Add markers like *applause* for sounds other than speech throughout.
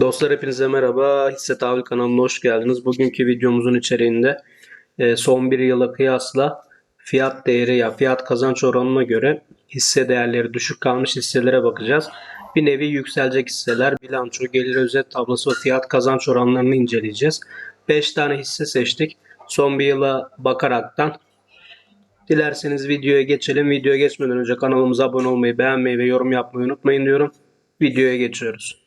Dostlar hepinize merhaba. Hisse Tahvil kanalına hoş geldiniz. Bugünkü videomuzun içeriğinde e, son bir yıla kıyasla fiyat değeri ya fiyat kazanç oranına göre hisse değerleri düşük kalmış hisselere bakacağız. Bir nevi yükselecek hisseler, bilanço, gelir özet tablosu ve fiyat kazanç oranlarını inceleyeceğiz. 5 tane hisse seçtik. Son bir yıla bakaraktan Dilerseniz videoya geçelim. Videoya geçmeden önce kanalımıza abone olmayı, beğenmeyi ve yorum yapmayı unutmayın diyorum. Videoya geçiyoruz.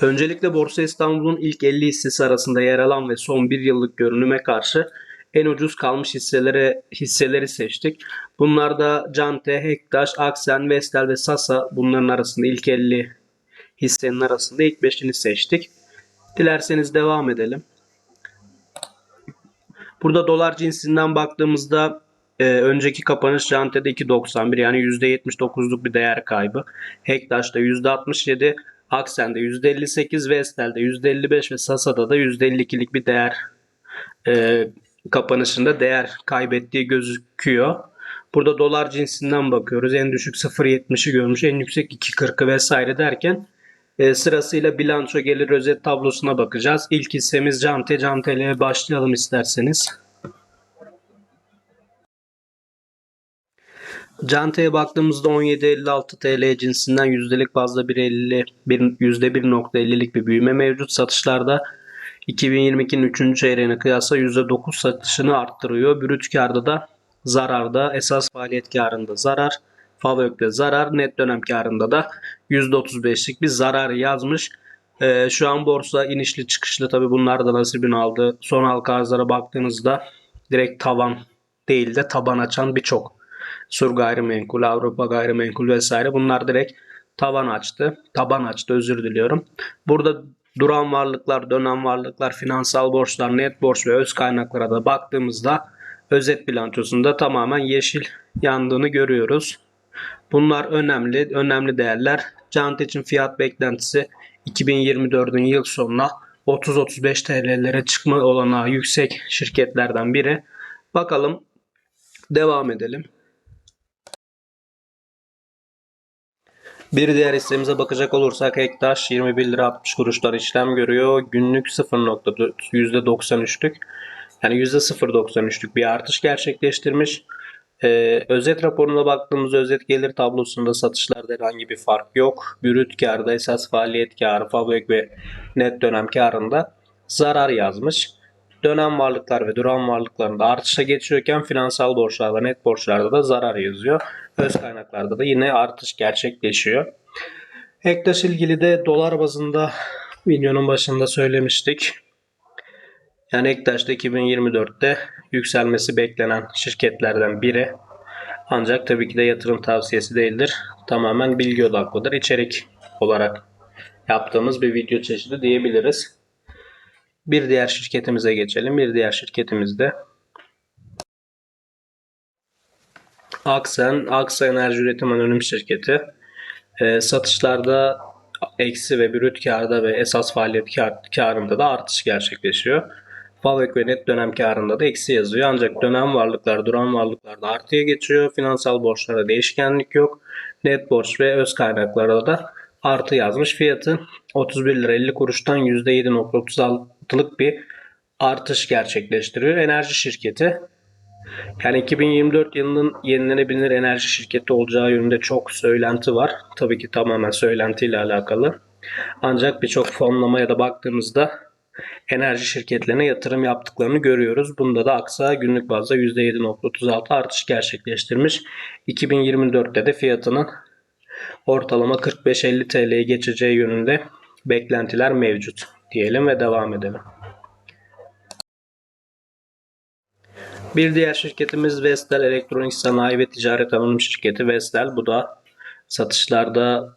Öncelikle Borsa İstanbul'un ilk 50 hissesi arasında yer alan ve son bir yıllık görünüme karşı en ucuz kalmış hisselere hisseleri seçtik. Bunlar da Cante, Hektaş, Aksen, Vestel ve Sasa bunların arasında ilk 50 hissenin arasında ilk 5'ini seçtik. Dilerseniz devam edelim. Burada dolar cinsinden baktığımızda e, önceki kapanış Jante'de 2.91 yani %79'luk bir değer kaybı. Hektaş'ta %67, Aksen'de %58, Vestel'de %55 ve Sasa'da da %52'lik bir değer e, kapanışında değer kaybettiği gözüküyor. Burada dolar cinsinden bakıyoruz. En düşük 0.70'i görmüş, en yüksek 2.40'ı vesaire derken e, sırasıyla bilanço gelir özet tablosuna bakacağız. İlk hissemiz Cante. Cante'yle başlayalım isterseniz. Cante'ye baktığımızda 17.56 TL cinsinden yüzdelik bazda 1.50 bir- %1.50'lik bir büyüme mevcut. Satışlarda 2022'nin 3. çeyreğine kıyasla %9 satışını arttırıyor. Brüt karda da zararda, esas faaliyet karında zarar, FAVÖK'te zarar, net dönem karında da %35'lik bir zarar yazmış. Ee, şu an borsa inişli çıkışlı tabi bunlar da nasibini aldı. Son halka arzlara baktığınızda direkt tavan değil de taban açan birçok Sur gayrimenkul, Avrupa gayrimenkul vesaire bunlar direkt tavan açtı. Taban açtı özür diliyorum. Burada duran varlıklar, dönem varlıklar, finansal borçlar, net borç ve öz kaynaklara da baktığımızda özet bilançosunda tamamen yeşil yandığını görüyoruz. Bunlar önemli, önemli değerler. Cant için fiyat beklentisi 2024'ün yıl sonuna 30-35 TL'lere çıkma olanağı yüksek şirketlerden biri. Bakalım devam edelim. Bir diğer hissemize bakacak olursak Ektaş 21 lira 60 kuruşlar işlem görüyor. Günlük 0.4 %93'lük yani %0.93'lük bir artış gerçekleştirmiş. Ee, özet raporuna baktığımızda özet gelir tablosunda satışlarda herhangi bir fark yok. Brüt karda esas faaliyet karı, fabrik ve net dönem karında zarar yazmış. Dönem varlıklar ve duran varlıklarında artışa geçiyorken finansal borçlarda, net borçlarda da zarar yazıyor. Öz kaynaklarda da yine artış gerçekleşiyor. Ektaş ilgili de dolar bazında videonun başında söylemiştik. Yani Ektaş'ta 2024'te yükselmesi beklenen şirketlerden biri. Ancak tabii ki de yatırım tavsiyesi değildir. Tamamen bilgi odaklıdır. İçerik olarak yaptığımız bir video çeşidi diyebiliriz. Bir diğer şirketimize geçelim. Bir diğer şirketimizde Aksen, Aksa Enerji Üretim Anonim Şirketi. Ee, satışlarda eksi ve brüt karda ve esas faaliyet kar, karında da artış gerçekleşiyor. Fabrik ve net dönem karında da eksi yazıyor. Ancak dönem varlıklar, duran varlıklarda artıya geçiyor. Finansal borçlarda değişkenlik yok. Net borç ve öz kaynaklarda da artı yazmış. Fiyatı 31 lira 50 kuruştan %7.36'lık bir artış gerçekleştiriyor. Enerji şirketi. Yani 2024 yılının yenilenebilir enerji şirketi olacağı yönünde çok söylenti var. Tabii ki tamamen söylentiyle alakalı. Ancak birçok fonlamaya da baktığımızda enerji şirketlerine yatırım yaptıklarını görüyoruz. Bunda da Aksa günlük bazda %7.36 artış gerçekleştirmiş. 2024'te de fiyatının ortalama 45-50 TL'ye geçeceği yönünde beklentiler mevcut diyelim ve devam edelim. Bir diğer şirketimiz Vestel Elektronik Sanayi ve Ticaret Anonim Şirketi Vestel. Bu da satışlarda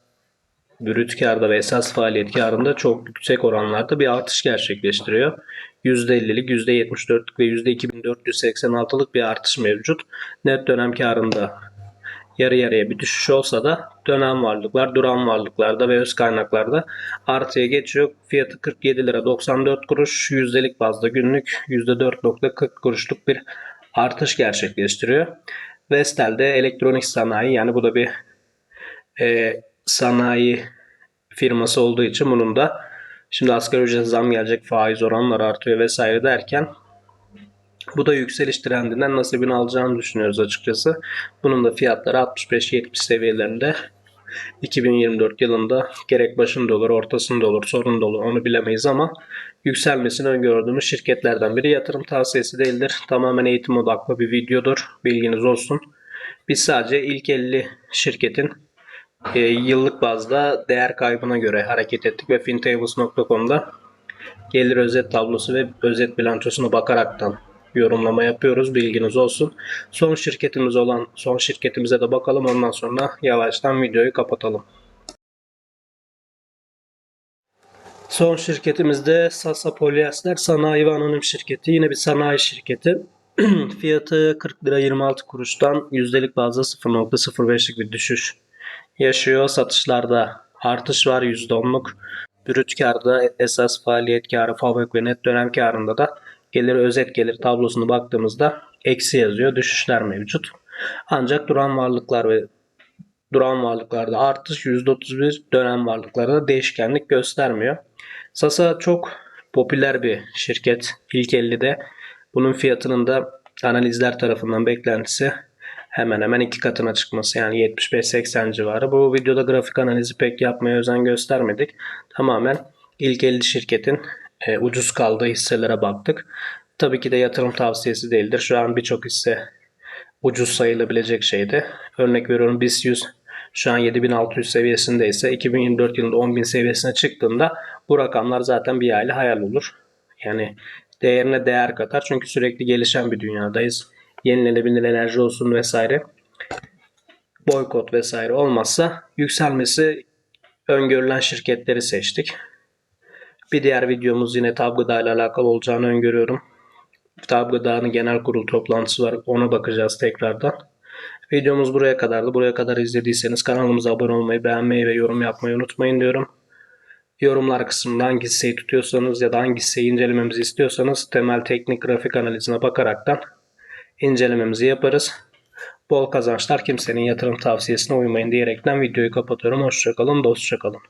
brüt karda ve esas faaliyet karında çok yüksek oranlarda bir artış gerçekleştiriyor. %50'lik, %74'lük ve %2486'lık bir artış mevcut. Net dönem karında yarı yarıya bir düşüş olsa da dönem varlıklar, duran varlıklarda ve öz kaynaklarda artıya geçiyor. Fiyatı 47 lira 94 kuruş. Yüzdelik bazda günlük %4.40 kuruşluk bir artış gerçekleştiriyor. Vestel'de elektronik sanayi yani bu da bir e, sanayi firması olduğu için bunun da şimdi asgari ücret zam gelecek, faiz oranları artıyor vesaire derken bu da yükseliş trendinden nasibini alacağını düşünüyoruz açıkçası. Bunun da fiyatları 65-70 seviyelerinde 2024 yılında gerek başında olur, ortasında olur, sonunda olur onu bilemeyiz ama yükselmesini öngördüğümüz şirketlerden biri yatırım tavsiyesi değildir. Tamamen eğitim odaklı bir videodur. Bilginiz olsun. Biz sadece ilk 50 şirketin e, yıllık bazda değer kaybına göre hareket ettik ve fintables.com'da gelir özet tablosu ve özet bilançosuna bakaraktan yorumlama yapıyoruz. Bilginiz olsun. Son şirketimiz olan son şirketimize de bakalım. Ondan sonra yavaştan videoyu kapatalım. Son şirketimiz de Sasa Polyester Sanayi ve Anonim Şirketi. Yine bir sanayi şirketi. *clears throat* Fiyatı 40 lira 26 kuruştan yüzdelik bazda 0.05'lik bir düşüş yaşıyor. Satışlarda artış var %10'luk. Brüt karda esas faaliyet karı, fabrik ve net dönem karında da gelir özet gelir tablosuna baktığımızda eksi yazıyor. Düşüşler mevcut. Ancak duran varlıklar ve duran varlıklarda artış %31 dönem varlıklarda değişkenlik göstermiyor. Sasa çok popüler bir şirket. İlk 50'de bunun fiyatının da analizler tarafından beklentisi hemen hemen iki katına çıkması yani 75-80 civarı. Bu videoda grafik analizi pek yapmaya özen göstermedik. Tamamen ilk 50 şirketin e, ucuz kaldığı hisselere baktık. Tabii ki de yatırım tavsiyesi değildir. Şu an birçok hisse ucuz sayılabilecek şeydi. Örnek veriyorum BIST 100 şu an 7600 seviyesinde ise 2024 yılında 10.000 seviyesine çıktığında bu rakamlar zaten bir aile hayal olur. Yani değerine değer katar. Çünkü sürekli gelişen bir dünyadayız. Yenilenebilir enerji olsun vesaire. Boykot vesaire olmazsa yükselmesi öngörülen şirketleri seçtik. Bir diğer videomuz yine Tab Gıda ile alakalı olacağını öngörüyorum. Tab Gıda'nın genel kurul toplantısı var. Ona bakacağız tekrardan. Videomuz buraya kadardı. Buraya kadar izlediyseniz kanalımıza abone olmayı, beğenmeyi ve yorum yapmayı unutmayın diyorum. Yorumlar kısmında hangi hisseyi tutuyorsanız ya da hangi hisseyi incelememizi istiyorsanız temel teknik grafik analizine bakaraktan incelememizi yaparız. Bol kazançlar kimsenin yatırım tavsiyesine uymayın diyerekten videoyu kapatıyorum. Hoşçakalın, dostça kalın.